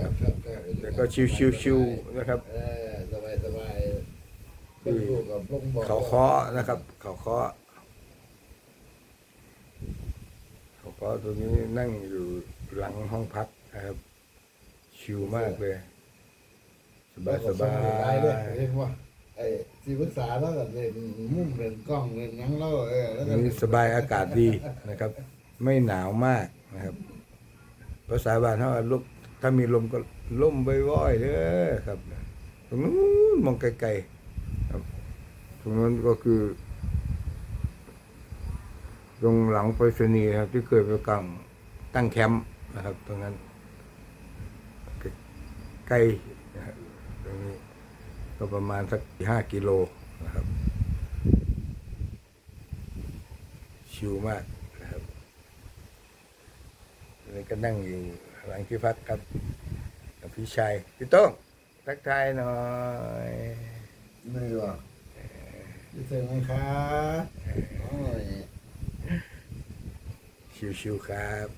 อบชอบชอบแล้วก็ชิวๆๆนะครับเออสบายสบายเป็นลูกกับพวกบอกเขาเคาะนะครับ เขาเคาะเขาเคาะตัวนี้นั่งอยู่หลังห้องพักนะครับ ชิวมากเลย สบายสบาได้เลยยเห็นว่าไอ้ที่ปรึกษาแล้วก็เล่นมุมเล่นกล้องเล่นหยังแล้วเออแล้วก็นี่สบายอากาศดีนะครับ ไม่หนาวมากนะครับ ภาษาบ้านเขาว่าลุก ถ้ามีลมก็ลมบ่อยๆเด้อครับ ตรงนู้นมองไกลๆครับ ตรงนั้นก็คือ ตรงหลังไปรษณีย์ครับ ที่เคยไปกางตั้งแคมป์นะครับ ตรงนั้นใกลนะครับตรงนี้ก็ประมาณสักห้ากิโลนะครับ ชิวมากนะครับนี่ก็นั่งอยู่ หลังที่พักครับกับพี่ชายพี่โต้งทักทายหน่อยนี่ว่ะพี่เสกไหมคะโอ้ยชิวๆครับ